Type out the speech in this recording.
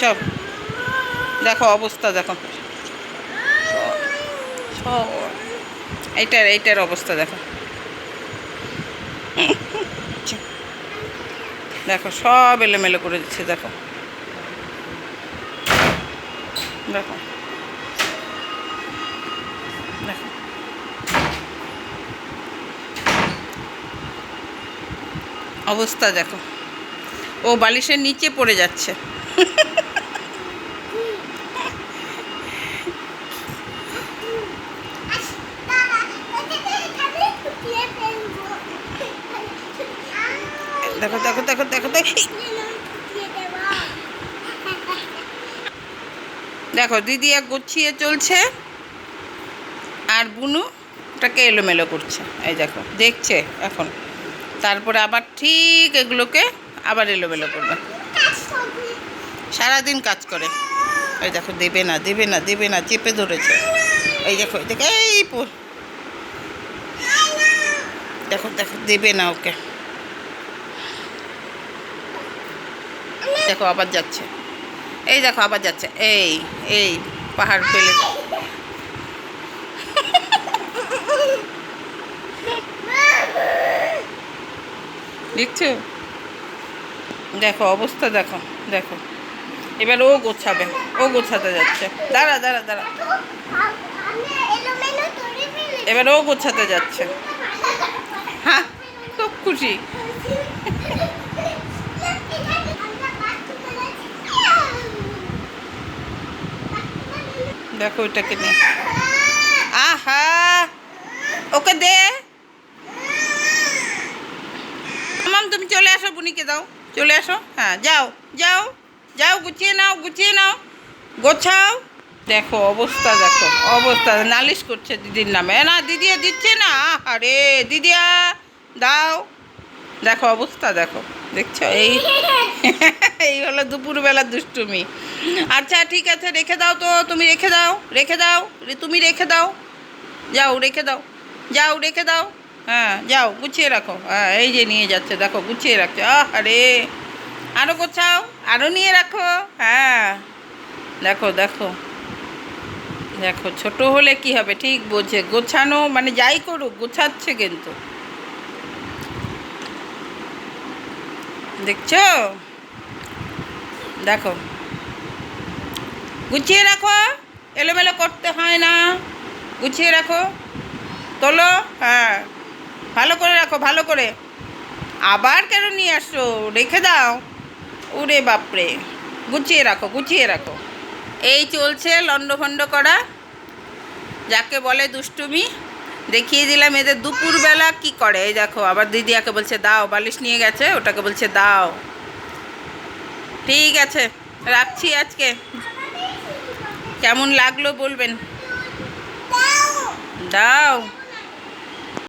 সব দেখো অবস্থা, দেখো। এইটার এইটার অবস্থা, দেখো। দেখো, সব এলোমেলো করে দিচ্ছে, দেখো। দেখো। দেখো। অবস্থা, দেখো। ও বালিশের নিচে পড়ে যাচ্ছে। দেখো দেখো দেখো দেখো দেখো। দিদি এক গুছিয়ে চলছে। আর বুনু ওটাকে এলোমেলো করছে। এই দেখো, দেখছে এখন। তারপরে আবার ঠিক এগুলোকে আবার এলোমেলো করবে। সারাদিন কাজ করে। এই দেখো, দেবে না দেবে না দেবে না, চেপে ধরেছে। এই দেখো এই দেখো এই দেখো দেখো, দেবে না ওকে। দেখো আবার যাচ্ছে। এই দেখো আবার যাচ্ছে। এই এই, পাহাড় ফেলে দেখছ? দেখো, অবস্থা দেখো দেখো। এবার ও গোছাবে, ও গোছাতে যাচ্ছে। দাঁড়া দাঁড়া দাঁড়া। এবার ও গোছাতে যাচ্ছে। হ্যাঁ খুব খুশি। দেখো ওইটাকে নিয়ে। আহা! ওকে দে। মাম, তুমি চলে আসো, বুনিকে দাও। চলে আসো। হ্যাঁ যাও যাও যাও, গুছিয়ে নাও গুছিয়ে নাও। গোছাও। দেখো, অবস্থা দেখো, অবস্থা। নালিশ করছে দিদির নামে। না দিদিয়া দিচ্ছে না। আরে দিদিয়া, দাও। দেখো, অবস্থা দেখো। দেখছ? এই হলো দুপুরবেলা দুষ্টুমি। আচ্ছা ঠিক আছে, রেখে দাও তো, তুমি রেখে দাও রেখে দাও তুমি রেখে দাও। যাও, রেখে দাও, যাও, রেখে দাও। হ্যাঁ যাও, গুছিয়ে রাখো। হ্যাঁ এই যে নিয়ে যাচ্ছে, দেখো, গুছিয়ে রাখছে। আরে আরও গোছাও আরও নিয়ে রাখো। হ্যাঁ দেখো দেখো দেখো, ছোট হলে কি হবে? ঠিক বোঝে গোছানো মানে যাই করুক, গোছাচ্ছে কিন্তু। দেখছ? দেখো। গুছিয়ে রাখো, এলোমেলো করতে হয় না। গুছিয়ে রাখো, তোলো হ্যাঁ ভালো করে রাখো, ভালো করে। আবার কেন নিয়ে আসো রেখে দাও। ওরে বাপরে, গুছিয়ে রাখো গুছিয়ে রাখো। এই চলছে লন্ডভন্ড করা। যাকে বলে দুষ্টুমি, দেখিয়ে দিলাম এদের দুপুরবেলা কি করে। এই দেখো, আবার দিদিয়াকে বলছে, দাও, বালিশ নিয়ে গেছে, ওটাকে বলছে, দাও। ঠিক আছে রাখছি আজকে। কেমন লাগল বলবেন? দাও।